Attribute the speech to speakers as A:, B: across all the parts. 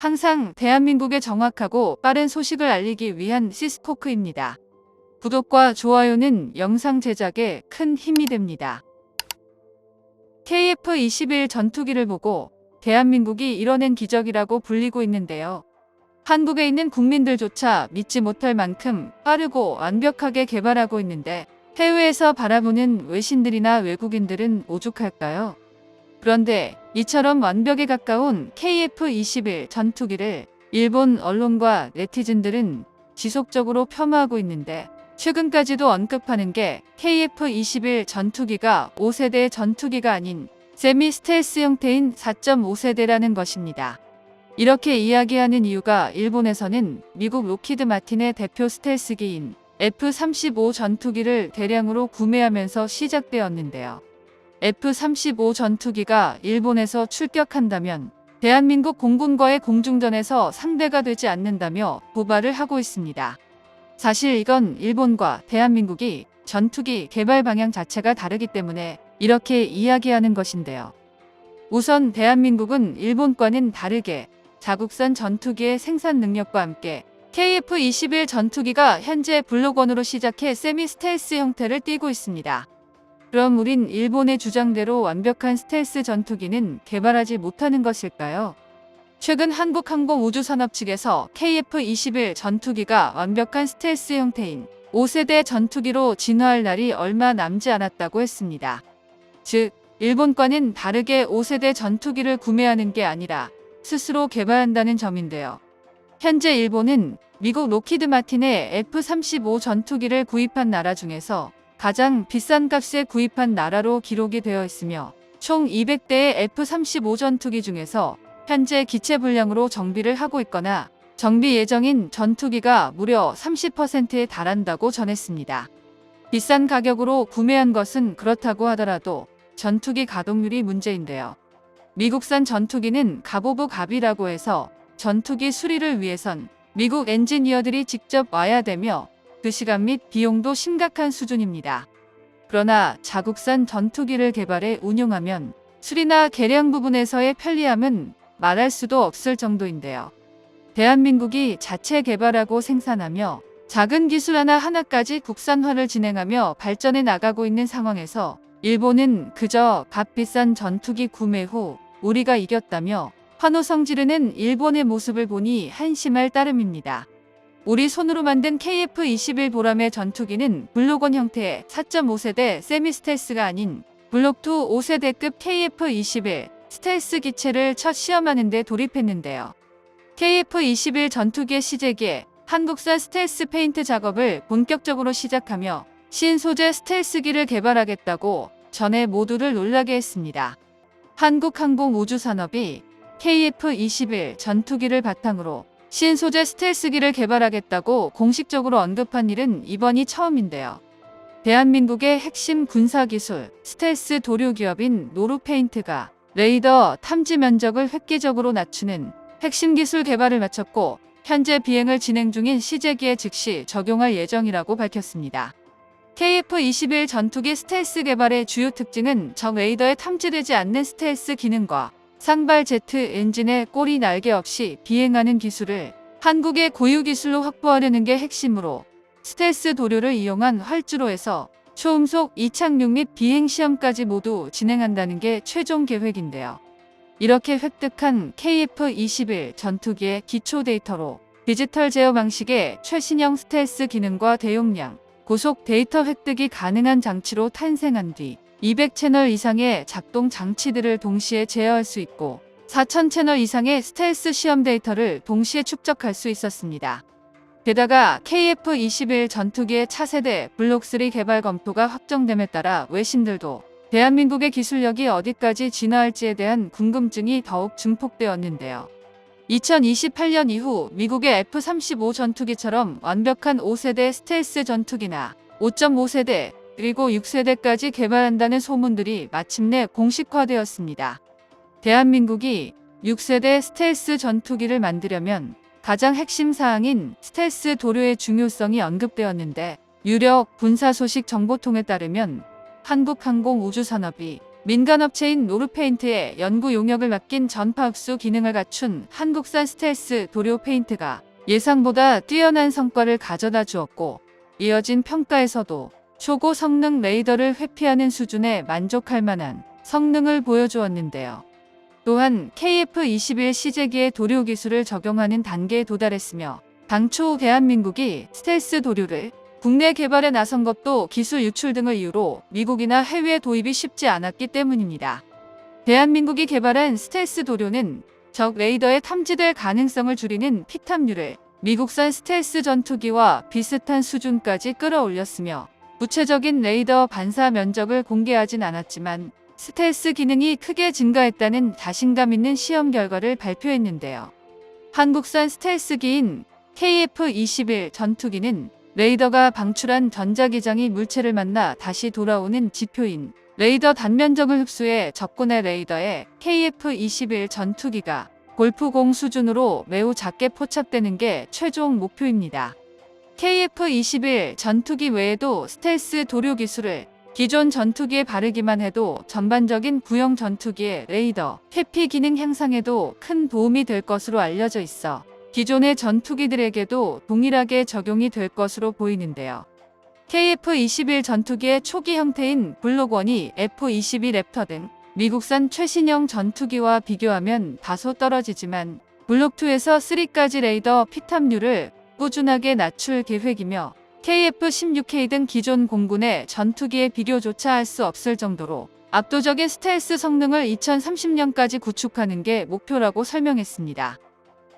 A: 항상 대한민국의 정확하고 빠른 소식을 알리기 위한 시스코크입니다. 구독과 좋아요는 영상 제작에 큰 힘이 됩니다. KF-21 전투기를 보고 대한민국이 이뤄낸 기적이라고 불리고 있는데요. 한국에 있는 국민들조차 믿지 못할 만큼 빠르고 완벽하게 개발하고 있는데 해외에서 바라보는 외신들이나 외국인들은 오죽할까요? 그런데 이처럼 완벽에 가까운 KF-21 전투기를 일본 언론과 네티즌들은 지속적으로 폄하하고 있는데 최근까지도 언급하는 게 KF-21 전투기가 5세대 전투기가 아닌 세미 스텔스 형태인 4.5세대라는 것입니다. 이렇게 이야기하는 이유가 일본에서는 미국 로키드 마틴의 대표 스텔스기인 F-35 전투기를 대량으로 구매하면서 시작되었는데요. F-35 전투기가 일본에서 출격한다면 대한민국 공군과의 공중전에서 상대가 되지 않는다며 도발을 하고 있습니다. 사실 이건 일본과 대한민국이 전투기 개발 방향 자체가 다르기 때문에 이렇게 이야기하는 것인데요. 우선 대한민국은 일본과는 다르게 자국산 전투기의 생산 능력과 함께 KF-21 전투기가 현재 블록원으로 시작해 세미 스텔스 형태를 띠고 있습니다. 그럼 우린 일본의 주장대로 완벽한 스텔스 전투기는 개발하지 못하는 것일까요? 최근 한국항공우주산업 측에서 KF-21 전투기가 완벽한 스텔스 형태인 5세대 전투기로 진화할 날이 얼마 남지 않았다고 했습니다. 즉, 일본과는 다르게 5세대 전투기를 구매하는 게 아니라 스스로 개발한다는 점인데요. 현재 일본은 미국 로키드 마틴의 F-35 전투기를 구입한 나라 중에서 가장 비싼 값에 구입한 나라로 기록이 되어 있으며 총 200대의 F-35 전투기 중에서 현재 기체 분량으로 정비를 하고 있거나 정비 예정인 전투기가 무려 30%에 달한다고 전했습니다. 비싼 가격으로 구매한 것은 그렇다고 하더라도 전투기 가동률이 문제인데요. 미국산 전투기는 가보브 갑이라고 해서 전투기 수리를 위해선 미국 엔지니어들이 직접 와야 되며 그 시간 및 비용도 심각한 수준입니다. 그러나 자국산 전투기를 개발해 운용하면 수리나 개량 부분에서의 편리함은 말할 수도 없을 정도인데요. 대한민국이 자체 개발하고 생산하며 작은 기술 하나 하나까지 국산화를 진행하며 발전해 나가고 있는 상황에서 일본은 그저 값비싼 전투기 구매 후 우리가 이겼다며 환호성 지르는 일본의 모습을 보니 한심할 따름입니다. 우리 손으로 만든 KF-21 보람의 전투기는 블록원 형태의 4.5세대 세미 스텔스가 아닌 블록2 5세대급 KF-21 스텔스 기체를 첫 시험하는 데 돌입했는데요. KF-21 전투기의 시제기에 한국산 스텔스 페인트 작업을 본격적으로 시작하며 신소재 스텔스기를 개발하겠다고 전에 모두를 놀라게 했습니다. 한국항공우주산업이 KF-21 전투기를 바탕으로 신소재 스텔스기를 개발하겠다고 공식적으로 언급한 일은 이번이 처음인데요. 대한민국의 핵심 군사기술 스텔스 도료 기업인 노루페인트가 레이더 탐지 면적을 획기적으로 낮추는 핵심 기술 개발을 마쳤고 현재 비행을 진행 중인 시제기에 즉시 적용할 예정이라고 밝혔습니다. KF-21 전투기 스텔스 개발의 주요 특징은 적 레이더에 탐지되지 않는 스텔스 기능과 상발 제트 엔진의 꼬리 날개 없이 비행하는 기술을 한국의 고유 기술로 확보하려는 게 핵심으로 스텔스 도료를 이용한 활주로에서 초음속 이착륙 및 비행 시험까지 모두 진행한다는 게 최종 계획인데요. 이렇게 획득한 KF-21 전투기의 기초 데이터로 디지털 제어 방식의 최신형 스텔스 기능과 대용량, 고속 데이터 획득이 가능한 장치로 탄생한 뒤 200채널 이상의 작동 장치들을 동시에 제어할 수 있고 4000채널 이상의 스텔스 시험 데이터를 동시에 축적할 수 있었습니다. 게다가 KF-21 전투기의 차세대 블록3 개발 검토가 확정됨에 따라 외신들도 대한민국의 기술력이 어디까지 진화할지에 대한 궁금증이 더욱 증폭되었는데요. 2028년 이후 미국의 F-35 전투기처럼 완벽한 5세대 스텔스 전투기나 5.5세대 그리고 6세대까지 개발한다는 소문들이 마침내 공식화되었습니다. 대한민국이 6세대 스텔스 전투기를 만들려면 가장 핵심 사항인 스텔스 도료의 중요성이 언급되었는데 유력 군사 소식 정보통에 따르면 한국항공우주산업이 민간업체인 노르페인트의 연구 용역을 맡긴 전파 흡수 기능을 갖춘 한국산 스텔스 도료 페인트가 예상보다 뛰어난 성과를 가져다 주었고 이어진 평가에서도 초고 성능 레이더를 회피하는 수준에 만족할 만한 성능을 보여주었는데요. 또한 KF21 시제기의 도료 기술을 적용하는 단계에 도달했으며 당초 대한민국이 스텔스 도료를 국내 개발에 나선 것도 기술 유출 등을 이유로 미국이나 해외 도입이 쉽지 않았기 때문입니다. 대한민국이 개발한 스텔스 도료는 적 레이더에 탐지될 가능성을 줄이는 피탐률을 미국산 스텔스 전투기와 비슷한 수준까지 끌어올렸으며 구체적인 레이더 반사 면적을 공개하진 않았지만 스텔스 기능이 크게 증가했다는 자신감 있는 시험 결과를 발표했는데요. 한국산 스텔스기인 KF-21 전투기는 레이더가 방출한 전자기장이 물체를 만나 다시 돌아오는 지표인 레이더 단면적을 흡수해 적군의 레이더에 KF-21 전투기가 골프공 수준으로 매우 작게 포착되는 게 최종 목표입니다. KF-21 전투기 외에도 스텔스 도료 기술을 기존 전투기에 바르기만 해도 전반적인 구형 전투기의 레이더, 회피 기능 향상에도 큰 도움이 될 것으로 알려져 있어 기존의 전투기들에게도 동일하게 적용이 될 것으로 보이는데요. KF-21 전투기의 초기 형태인 블록1이 F-22 랩터 등 미국산 최신형 전투기와 비교하면 다소 떨어지지만 블록2에서 3까지 레이더 피탐률을 꾸준하게 낮출 계획이며 KF-16K 등 기존 공군의 전투기에 비교조차 할 수 없을 정도로 압도적인 스텔스 성능을 2030년까지 구축하는 게 목표라고 설명했습니다.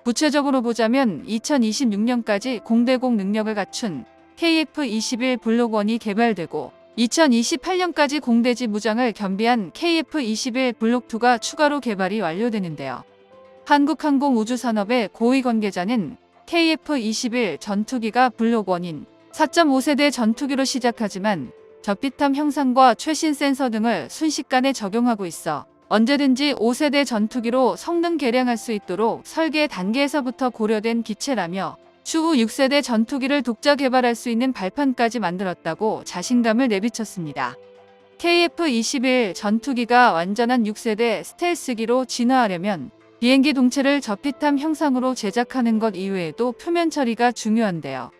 A: 구체적으로 보자면 2026년까지 공대공 능력을 갖춘 KF-21 블록1이 개발되고 2028년까지 공대지 무장을 겸비한 KF-21 블록2가 추가로 개발이 완료되는데요. 한국항공우주산업의 고위 관계자는 KF-21 전투기가 블록1인 4.5세대 전투기로 시작하지만 적비탐 형상과 최신 센서 등을 순식간에 적용하고 있어 언제든지 5세대 전투기로 성능 개량할 수 있도록 설계 단계에서부터 고려된 기체라며 추후 6세대 전투기를 독자 개발할 수 있는 발판까지 만들었다고 자신감을 내비쳤습니다. KF-21 전투기가 완전한 6세대 스텔스기로 진화하려면 비행기 동체를 저피탐 형상으로 제작하는 것 이외에도 표면 처리가 중요한데요.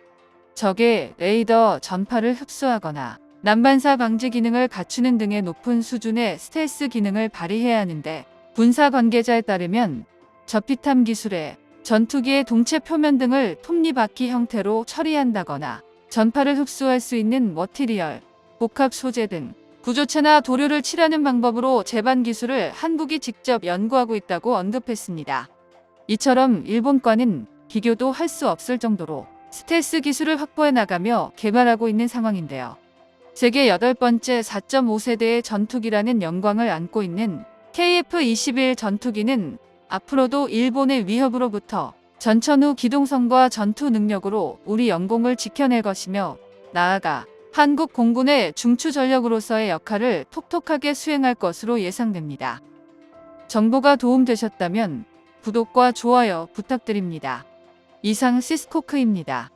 A: 적의 레이더 전파를 흡수하거나 난반사 방지 기능을 갖추는 등의 높은 수준의 스텔스 기능을 발휘해야 하는데 군사 관계자에 따르면 저피탐 기술에 전투기의 동체 표면 등을 톱니바퀴 형태로 처리한다거나 전파를 흡수할 수 있는 머티리얼, 복합 소재 등 구조체나 도료를 칠하는 방법으로 재반 기술을 한국이 직접 연구하고 있다고 언급했습니다. 이처럼 일본과는 비교도 할 수 없을 정도로 스텔스 기술을 확보해 나가며 개발하고 있는 상황인데요. 세계 8번째 4.5세대의 전투기라는 영광을 안고 있는 KF-21 전투기는 앞으로도 일본의 위협으로부터 전천 후 기동성과 전투 능력으로 우리 영공을 지켜낼 것이며 나아가 한국 공군의 중추 전력으로서의 역할을 톡톡하게 수행할 것으로 예상됩니다. 정보가 도움되셨다면 구독과 좋아요 부탁드립니다. 이상 시스코크입니다.